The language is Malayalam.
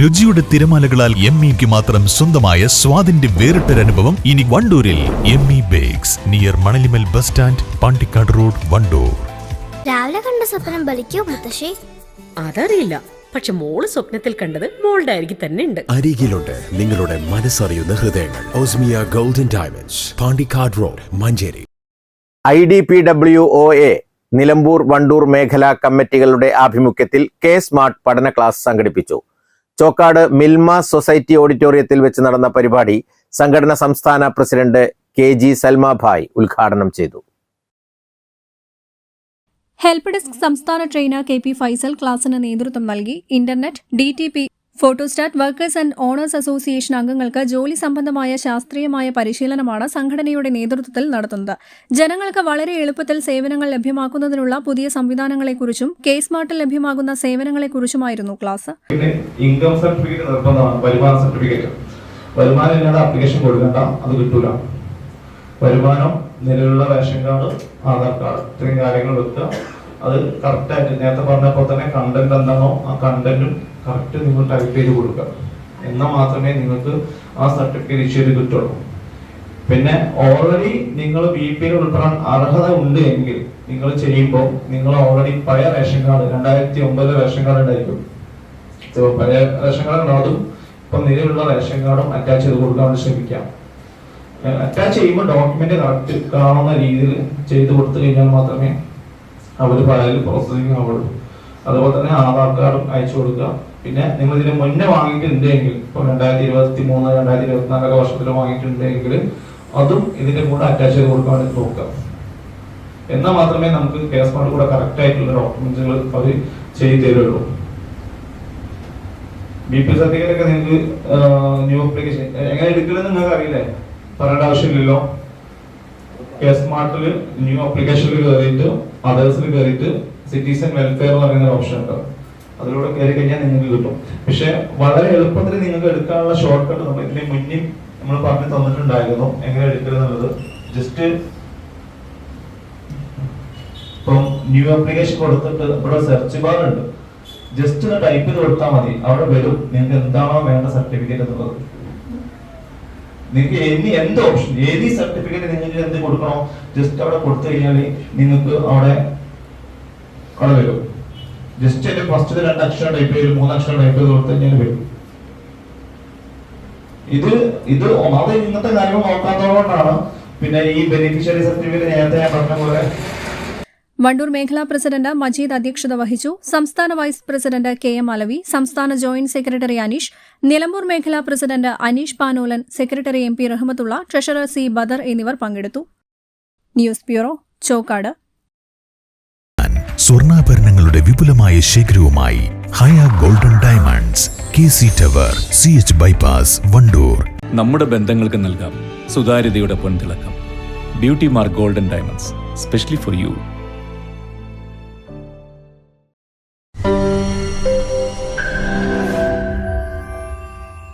രുചിയുടെ തിരമാലകളാൽ എം ഇക്ക് മാത്രം സ്വന്തമായ സ്വാദിന്റെ വേറിട്ടൊരനുഭവം ഇനി വണ്ടൂരിൽ M E bakes near Manalimal bus stand Pandikkad road Wandoor. രാവിലെ കണ്ട സ്വപ്നം ബലിക്കോ മുത്തശ്ശി? അതറിയില്ല. പക്ഷെ മോൾ സ്വപ്നത്തിൽ കണ്ടത് മോളുടെ അരികിൽ തന്നെ ഉണ്ട്. അരികിലുണ്ട് നിങ്ങളുടെ മനസ്സറിയുന്ന ഹൃദയങ്ങൾ. Osmia golden diamonds Pandikkad road Manjeri. I D P W O A Nilambur Wandoor മേഖലാ കമ്മിറ്റികളുടെ ആഭിമുഖ്യത്തിൽ കെ സ്മാർട്ട് പഠന ക്ലാസ് സംഘടിപ്പിച്ചു. ചോക്കാട് മിൽമ സൊസൈറ്റി ഓഡിറ്റോറിയത്തിൽ വെച്ച് നടന്ന പരിപാടി സംഘടന സംസ്ഥാന പ്രസിഡന്റ് കെ ജി സൽമാഭായ് ഉദ്ഘാടനം ചെയ്തു. ഹെൽപ്പ് ഡെസ്ക് സംസ്ഥാന ട്രെയിനർ കെ പി ഫൈസൽ ക്ലാസിന് നേതൃത്വം നൽകി internet D T P photostat workers and owners association അംഗങ്ങൾക്ക് ജോലി സംബന്ധമായ ശാസ്ത്രീയമായ പരിശീലനമാണ് സംഘടനയുടെ നേതൃത്വത്തിൽ നടത്തുന്നത്. ജനങ്ങൾക്ക് വളരെ എളുപ്പത്തിൽ സേവനങ്ങൾ ലഭ്യമാക്കുന്നതിനുള്ള പുതിയ സംവിധാനങ്ങളെക്കുറിച്ചും കെ സ്മാർട്ടിൽ ലഭ്യമാകുന്ന സേവനങ്ങളെക്കുറിച്ചുമായിരുന്നു ക്ലാസ്. ഇൻകം സർട്ടിഫിക്കറ്റ് നിർബന്ധമാണ്. വരുമാന സർട്ടിഫിക്കറ്റ്. വരുമാനം ഇല്ലാതെ അപ്ലിക്കേഷൻ കൊടുക്കണ്ട അത് കിട്ടൂല. വരുമാനം നിലവിലുള്ള റേഷൻ കാർഡ് ആധാർ കാർഡ് ഇത്രയും കാര്യങ്ങൾ വെക്കുക. അത് കറക്റ്റ് ആയിട്ട് നേരത്തെ പറഞ്ഞപ്പോൾ തന്നെ കണ്ടന്റ് എന്താണോ ആ കണ്ടന്റും കറക്റ്റ് നിങ്ങൾ ടൈപ്പ് ചെയ്ത് കൊടുക്കുക. എന്നാൽ മാത്രമേ നിങ്ങൾക്ക് ആ സർട്ടിഫിക്കറ്റ് ഇഷ്യൂ ചെയ്ത് കിട്ടുള്ളൂ. പിന്നെ ഓൾറെഡി നിങ്ങൾ ബി പി ഉൾപ്പെടാൻ അർഹത ഉണ്ട് എങ്കിൽ നിങ്ങൾ ചെയ്യുമ്പോൾ നിങ്ങൾ ഓൾറെഡി പഴയ റേഷൻ കാർഡ് രണ്ടായിരത്തി ഒമ്പതിലെ റേഷൻ കാർഡ് ഉണ്ടായിരിക്കും. പഴയ റേഷൻ കാർഡ് ഉണ്ടാകും ഇപ്പൊ നിലവിലുള്ള റേഷൻ കാർഡും അറ്റാച്ച് ചെയ്ത് കൊടുക്കാൻ ശ്രമിക്കാം. അറ്റാച്ച് ചെയ്യുമ്പോൾ ഡോക്യുമെന്റ് കറക്റ്റ് കാണുന്ന രീതിയിൽ ചെയ്ത് കൊടുത്തു കഴിഞ്ഞാൽ മാത്രമേ അവർ ഫയൽ പ്രോസസ്സിംഗ് ആവുള്ളൂ അതുപോലെ തന്നെ ആധാർ കാർഡും അയച്ചു കൊടുക്കുക. പിന്നെ നിങ്ങൾ ഇതിന് മുന്നേ വാങ്ങിയിട്ടുണ്ടെങ്കിൽ ഇപ്പൊ രണ്ടായിരത്തി ഇരുപത്തി മൂന്ന് രണ്ടായിരത്തി ഇരുപത്തിനാലൊക്കെ വർഷത്തിൽ വാങ്ങിയിട്ടുണ്ടെങ്കിൽ അതും ഇതിന്റെ കൂടെ അറ്റാച്ച് ചെയ്ത് കൊടുക്കാൻ നോക്കുക. എന്നാൽ മാത്രമേ നമുക്ക് കേസ് ഫണ്ട് കൂടെ കറക്റ്റ് ആയിട്ടുള്ള ഡോക്യുമെന്റ്സുകൾ അവർ ചെയ്തു തരുള്ളൂ. ബി പി സർട്ടിഫിക്കറ്റ് ഒക്കെ നിങ്ങൾക്ക് ന്യൂ അപ്ലിക്കേഷൻ എങ്ങനെ എടുക്കണമെന്ന് നിങ്ങൾക്ക് അറിയില്ലേ? പറയേണ്ട ആവശ്യമില്ലല്ലോ. കേസ് സ്മാർട്ടിൽ ന്യൂ അപ്ലിക്കേഷനിൽ കയറിയിട്ട് അതേഴ്സിൽ കയറിയിട്ട് സിറ്റിസൺ വെൽഫെയർ എന്ന് പറയുന്ന ഓപ്ഷൻ ഉണ്ട് അതിലൂടെ കയറി കഴിഞ്ഞാൽ നിങ്ങൾക്ക് കിട്ടും. പക്ഷെ വളരെ എളുപ്പത്തിൽ നിങ്ങൾക്ക് എടുക്കാനുള്ള ഷോർട്ട് കട്ട് നമ്മൾ ഇതിന് മുന്നിൽ നമ്മൾ പറഞ്ഞു തന്നിട്ടുണ്ടായിരുന്നു. എങ്ങനെ എടുക്കരുതെന്നുള്ളത് ജസ്റ്റ് ഇപ്പം ന്യൂ അപ്ലിക്കേഷൻ കൊടുത്തിട്ട് ഇവിടെ സെർച്ച് ബാർ ഉണ്ട്. ജസ്റ്റ് ഒന്ന് ടൈപ്പ് ചെയ്ത് കൊടുത്താൽ മതി. അവിടെ വരും. നിങ്ങൾക്ക് എന്താണോ വേണ്ട സർട്ടിഫിക്കറ്റ് എന്നുള്ളത്. നിങ്ങൾക്ക് ഇനി എന്ത് ഓപ്ഷൻ ഏത് സർട്ടിഫിക്കറ്റ് നിങ്ങൾക്ക് എന്ത് കൊടുക്കണോ? ജസ്റ്റ് അവിടെ കൊടുത്തു കഴിഞ്ഞാൽ നിങ്ങൾക്ക് അവിടെ അവിടെ വരും. ജസ്റ്റ് അതിന്റെ ഫസ്റ്റ് രണ്ട് അക്ഷരം ടൈപ്പ് ചെയ്ത് മൂന്ന് അക്ഷരം ടൈപ്പ് ചെയ്ത് കൊടുത്തു കഴിഞ്ഞാൽ വരും. ഇത് ഇത് ഒന്നാമത് ഇന്നത്തെ കാര്യങ്ങൾ നോക്കാത്തതുകൊണ്ടാണ്. പിന്നെ ഈ ബെനിഫിഷ്യറി സർട്ടിഫിക്കറ്റ് നേരത്തെ ഞാൻ പറഞ്ഞ പോലെ വണ്ടൂർ മേഖലാ പ്രസിഡന്റ് മജീദ് അധ്യക്ഷത വഹിച്ചു. സംസ്ഥാന vice president K M Alavi സംസ്ഥാന ജോയിന്റ് സെക്രട്ടറി അനീഷ് നിലമ്പൂർ മേഖലാ president Aneesh Panolan secretary M P Rahmathulla treasurer C Badar എന്നിവർ പങ്കെടുത്തു. News bureau Chokkad. സ്വർണാഭരണങ്ങളുടെ വിപുലമായ ശേഖരവുമായി Haya golden diamonds K C tower C H bypass Wandoor. നമ്മുടെ ബന്ധങ്ങൾക്ക് നൽകാം സുതാര്യതയുടെ പൊൻതിളക്കം. Beauty mark golden diamonds specially for you.